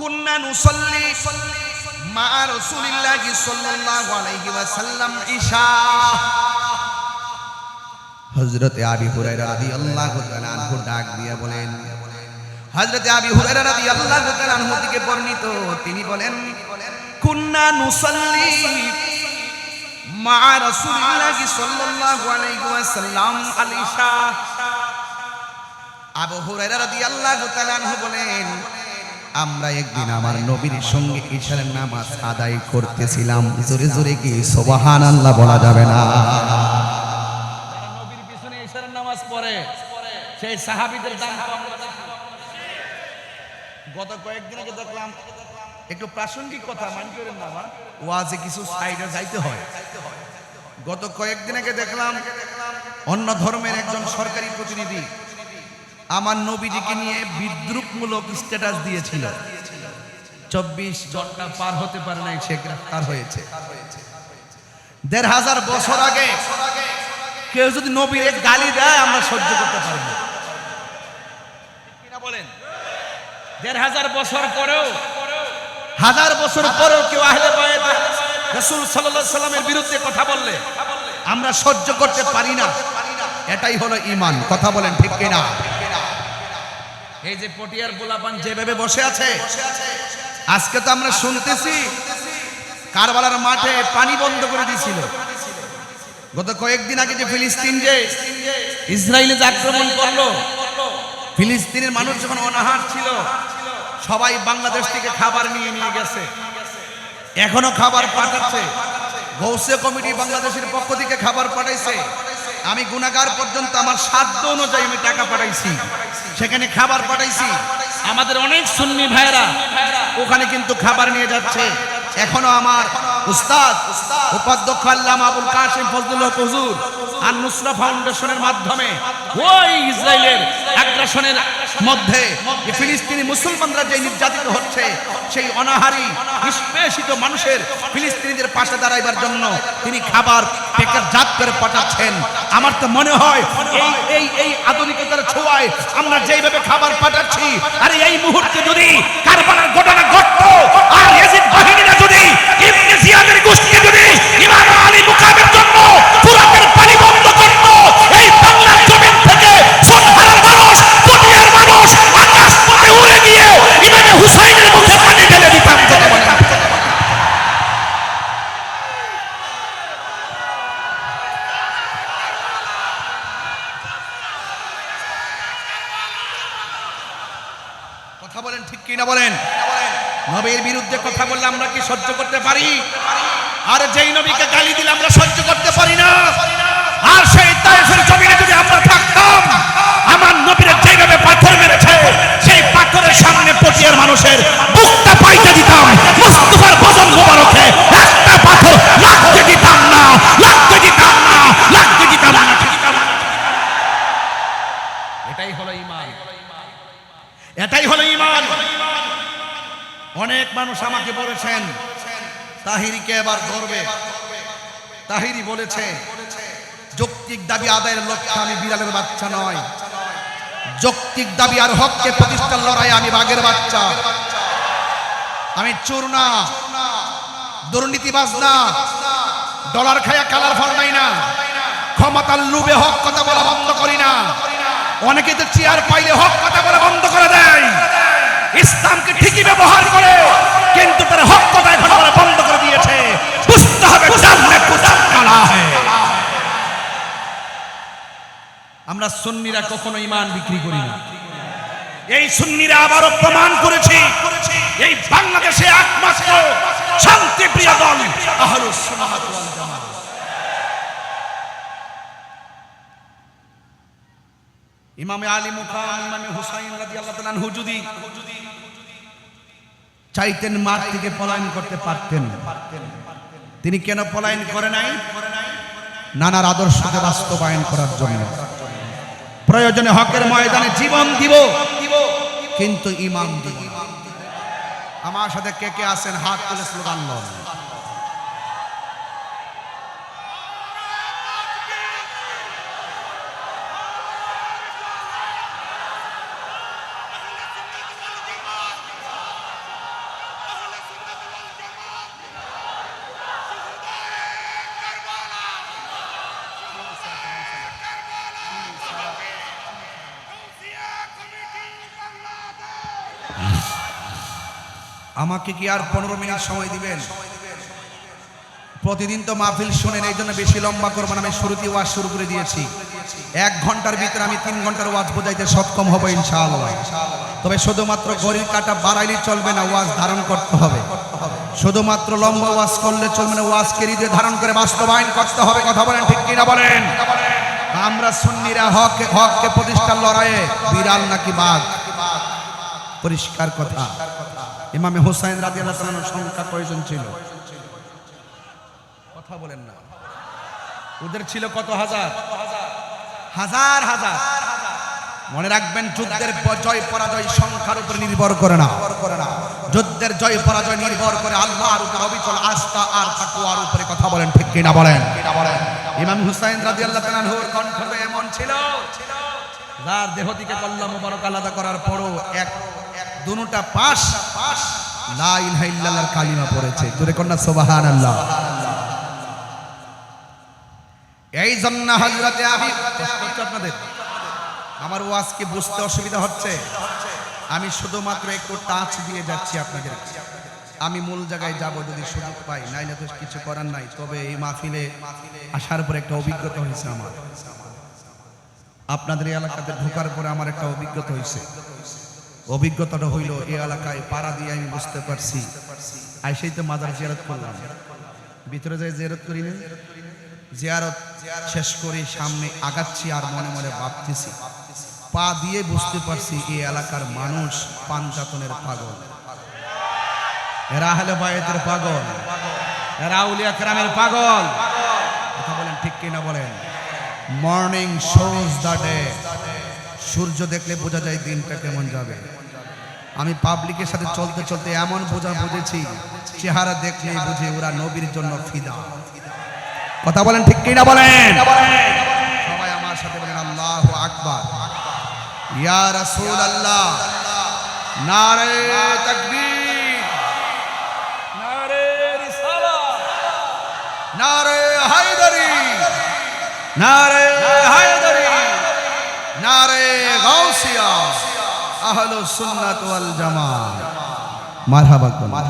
কুন্না মা রাসূলিল্লাহি সাল্লাল্লাহু আলাইহি ওয়াসাল্লাম ঈশা। হযরত আবি হুরায়রা রাদিয়াল্লাহু তাআলা আনহু ডাক দিয়ে বলেন, হযরত আবি তিনি বলেন, কুন্না নুসাল্লি মা রাসূলিল্লাহি সাল্লাল্লাহু আলাইহি ওয়াসাল্লাম আল ঈশা। আবু হুরায়রা রাদিয়াল্লাহু তাআলা আনহু বলেন আমরা একদিন আমার নবীর সঙ্গে ঈশার নামাজ আদায় করতেছিলাম। জোরে জোরে কি সুবহানাল্লাহ বলা যাবে না? নবীর পিছনে নামাজ পড়ে সেই সাহাবীদের দাম গত কয়েকদিন আগে দেখলাম একটু প্রাসঙ্গিক কথা মান করেন না ওয়াজে কিছু সাইডে যাইতে হয়। গত কয়েকদিন আগে দেখলাম অন্য ধর্মের একজন সরকারি প্রতিনিধি আমার নবীজিকে নিয়ে বিদ্রুপমূলক স্ট্যাটাস দিয়েছিল। চব্বিশ ঘণ্টা পার হতে পারে নাই সে গ্রেফতার হয়েছে। দেড় হাজার বছর আগে কেউ যদি নবীর গালি দেয় আমরা সহ্য করতে পারি না। বলেন? দেড় হাজার বছর পরেও হাজার বছর পরেও কেউ আহলে সাল্লামের বিরুদ্ধে কথা বললে আমরা সহ্য করতে পারি না। এটাই হলো ইমান কথা বলেন ঠিক কিনা? এই যে পটিয়ার গোলাপান যেভাবে বসে আছে আজকে তো আমরা শুনতেছি কারবালার মাঠে পানি বন্ধ করে দিয়েছিল। গত কয়েকদিন আগে যে ফিলিস্তিন যে ইসরায়েলে যে আক্রমণ করল ফিলিস্তিনের মানুষ যখন অনাহার ছিল সবাই বাংলাদেশ থেকে খাবার নিয়ে নিয়ে গেছে। এখনও খাবার পাঠাচ্ছে। গৌসে কমিটি বাংলাদেশের পক্ষ থেকে খাবার পাঠাইছে। আমি গুণাগার পর্যন্ত আমার সাধ্য অনুযায়ী আমি টাকা পাঠাইছি। সেখানে খাবার পাঠাইছি। আমাদের অনেক সুন্নি ভাইরা ওখানে কিন্তু খাবার নিয়ে যাচ্ছে। এখনও আমার উস্তাদ উপাধ্যক্ষ আল্লাহ আবুল কাশিম ফজলুল হক হুজুর। আর নুসরা ফাউন্ডেশনের মাধ্যমে ওই ইসরায়েলের আগ্রাসনের মধ্যে ফিলিস্তিনি মুসলমানরা যে নির্যাতিত হচ্ছে, সেই অনাহারি, নিষ্পেষিত মানুষের ফিলিস্তিনিদের পাশে দাঁড়াইবার জন্য তিনি খাবার প্যাকেট জাত করে পাঠাচ্ছেন। আমার তো মনে হয় এই এই এই আধুনিকতার ছোঁয়ায় আমরা যেইভাবে খাবার পাঠাচ্ছি, আরে এই মুহূর্তে যদি কারবালার ঘটনা নবীর বিরুদ্ধে কথা বললে আমরা কি সহ্য করতে পারি? আর যেই নবীকে গালি দিলে আমরা সহ্য করতে পারি না। আর সেই তাইফের জমিনে যদি আমরা থাকতাম, আমার নবীরা যেভাবে পাথর মেরেছে, সেই পাথরের সামনে পটিয়ার মানুষের বুকটা অনেক মানুষ আমাকে বলেছেন, তাহিরিকে এবার ধরবে। তাহিরি বলেছে, যৌক্তিক দাবি আদায়ের লক্ষ্যে আমি বিড়ালের বাচ্চা নয়। যৌক্তিক দাবি আর হককে প্রতিষ্ঠার লড়াই আমি বাঘের বাচ্চা। আমি চোর না, দুর্নীতিবাজ না, ডলার খায়া কালার ফল নাই না, ক্ষমতার লুবে হক কথা বলা বন্ধ করি না। অনেকে তো চেয়ার পাইলে হক কথা বলা বন্ধ করে দেয়। ইসলামকে ঠিকই ব্যবহার করে, কিন্তু তার হক কথা এখন বলা বন্ধ করে দিয়েছে। বুঝতে হবে আমরা সুন্নিরা কখনো ইমান বিক্রি করি না। এই সুন্নিরা আবারও প্রমাণ করেছি, এই বাংলাদেশে একমাত্র শান্তিপ্রিয় দল আহলুস ওয়াল জামাত। ইমামে আলী মুকাম ইমামে হুসাইন রাদিয়াল্লাহু তাআলা আনহু যদি চাইতেন মাঠ থেকে পলায়ন করতে পারতেন। তিনি কেন পলায়ন করে নাই? নানার আদর্শকে বাস্তবায়ন করার জন্য। প্রয়োজনে হকের ময়দানে জীবন দিব, কিন্তু ইমান দিব আমার সাথে কে কে আছেন? হাত তুলে স্লোগান লন। আমাকে কি আর পনেরো মিনিট সময় দিবেন? প্রতিদিন তো মাহফিল শোনেন, এই জন্য বেশি লম্বা করব আমি শুরুতে ওয়াজ শুরু করে দিয়েছি। এক ঘণ্টার ভিতরে আমি তিন ঘণ্টার ওয়াজ বোঝাইতে সক্ষম হব ইনশাআল্লাহ। তবে শুধুমাত্র ঘড়ির কাটা বাড়াইলে চলবে না, ওয়াজ ধারণ করতে হবে। শুধুমাত্র লম্বা ওয়াজ করলে চলবে না, ওয়াজ কেরিতে ধারণ করে বাস্তবায়ন করতে হবে, কথা বলেন ঠিক কিনা বলেন? আমরা সুন্নিরা হক হককে প্রতিষ্ঠার লড়াইয়ে বিড়াল নাকি বাঘ? পরিষ্কার কথা। ইমামে হোসাইন রাদিয়াল্লাহু তাআলার সংখ্যা কয়জন ছিল। কথা বলেন না। ওদের ছিল কত হাজার? হাজার হাজার। মনে রাখবেন, যুদ্ধের জয়, পরাজয় সংখ্যার উপর নির্ভর করে না। যুদ্ধের জয়, পরাজয় নির্ভর করে আল্লাহর উপর অবিচল আস্থা আর তাকওয়ার উপরে কথা বলেন, ঠিক কিনা বলেন? ইমাম হুসাইন রাদিয়াল্লাহু তাআলার কণ্ঠ তো এমন ছিল, যার দেহ থেকে কল্লা মুবারক আলাদা করার পরও এক দুটা পাশ। লা ইলাহা ইল্লাল্লাহর কালিমা পড়েছে। জোরে কন্যা, সুবহানাল্লাহ। এই জন্য হজরতে আবি আপনাদের? আমার ওয়াজকে বুঝতে অসুবিধা হচ্ছে। আমি শুধুমাত্র একটু টাচ দিয়ে যাচ্ছি আপনাদের। আমি মূল জায়গায় যাব যদি সুযোগ পাই, নাইলে তো কিছু করার নাই। তবে এই মাহফিলে আসার পর একটা অভিজ্ঞতা হয়েছে আমার। আপনাদের এলাকাতে ঢোকার পরে আমার একটা অভিজ্ঞতা হয়েছে। অভিজ্ঞতাটা হইল এই এলাকায় পাড়া দিয়ে আমি বুঝতে পারছি। আইসেই তো মাদার জিয়ারত করলাম। ভিতরে যাই জিয়ারত করি না। জিয়ারত শেষ করে, সামনে আগাচ্ছি আর মনে মনে ভাবতেছি। পা দিয়ে বুঝতে পারছি এই এলাকার মানুষ পাঞ্জাতনের পাগল। এরা হলে বায়েতের পাগল। এরা উলিয়া কেরামের পাগল। কথা বলেন ঠিক কিনা বলেন? মর্নিং শোজ দ্য ডে সূর্য দেখলে বোঝা যায় দিনটা কেমন যাবে। আমি পাবলিকের সাথে চলতে চলতে এমন বোঝা বুঝেছি চেহারা দেখলেই বুঝে ওরা নবীর জন্য ফিদা। কথা বলেন ঠিক কিনা বলেন? সবাই আমার সাথে বলেন আল্লাহ আকবার। ইয়া রাসূল আল্লাহ নারে তাকবীর। নারে রিসালাত। নারে হায়দারি। নারে হায়দারি নারে আহলুস সুন্নাত ওয়াল জামা মারহাবা মারহাবা